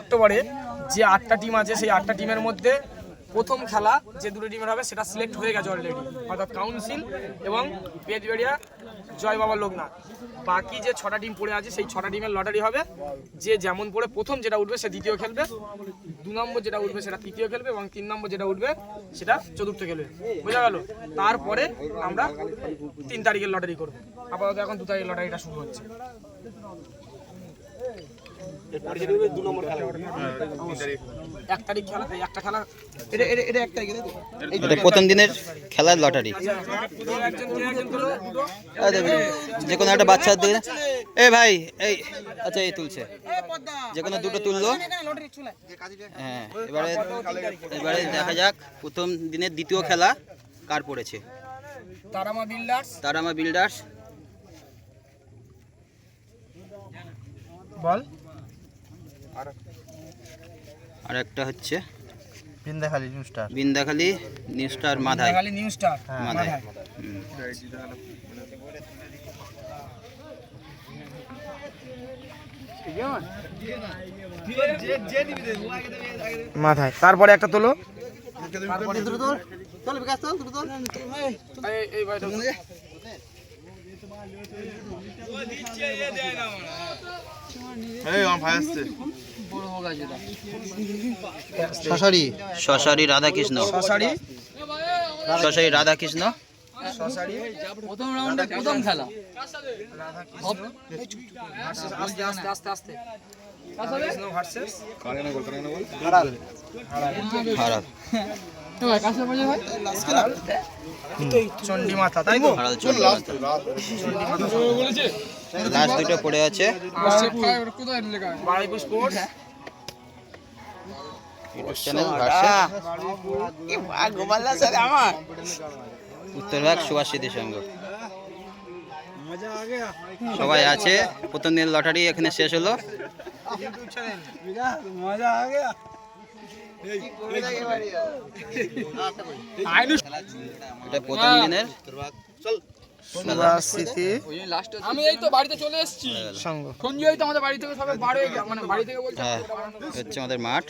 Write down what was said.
অক্টোবরে যে আটটা টিম আছে, সেই আটটা টিমের মধ্যে প্রথম খেলা যে দুটো টিমের হবে, সেটা সিলেক্ট হয়ে গেছে অলরেডি অর্থাৎ কাউন্সিল এবং পেজবেড়িয়া জয় বাবা লোকনাথ। বাকি যে ছটা টিম পড়ে আছে, সেই ছটা টিমের লটারি হবে। যে যেমন পড়ে প্রথম যেটা উঠবে, সে দ্বিতীয় খেলবে। দু নম্বর যেটা উঠবে, সেটা তৃতীয় খেলবে এবং তিন নম্বর যেটা উঠবে, সেটা চতুর্থ খেলবে। বোঝা গেল? তারপরে আমরা তিন তারিখের লটারি করব। আপাতত এখন দু তারিখের লটারিটা শুরু হচ্ছে। এটা প্রথম দিনের খেলার লটারি। যে কোনো একটা বাচ্চার দিকে এ ভাই এই আচ্ছা এই তুলছে। যে কোনো দুটো তুললো। হ্যাঁ এবারে এবারে দেখা যাক প্রথম দিনের দ্বিতীয় খেলা কার পড়েছে। তারামা বিল্ডার্স। তারামা বিল্ডার্স। বল। আর একটা হচ্ছে Bindakhali new star. Bindakhali new star মাধায় খালি নিউ স্টার মাধায় মাথায় তারপরে একটা তোলো। এই আমার ভাই আসছে। শশারি শশারি রাধাকৃষ্ণ। শশারি শশারি রাধাকৃষ্ণ। প্রথম রাউন্ডে প্রথম খেলা। আস্তে আস্তে আস্তে আস্তে। ভার্সেস বাজে মাথা তাই তো? লাস্ট দুটো পড়ে আছে। উত্তরভাগ সবাই আছে। প্রথম দিন লটারি এখানে শেষ হলো। এটা প্রথম দিনের। আমি এই তো বাড়িতে চলে এসেছি। সংঘ সঞ্জয় তো আমাদের বাড়ি থেকে সবাই বাড়ি মানে বাড়ি থেকে বলছে হ্যাঁ হচ্ছে আমাদের মাঠ।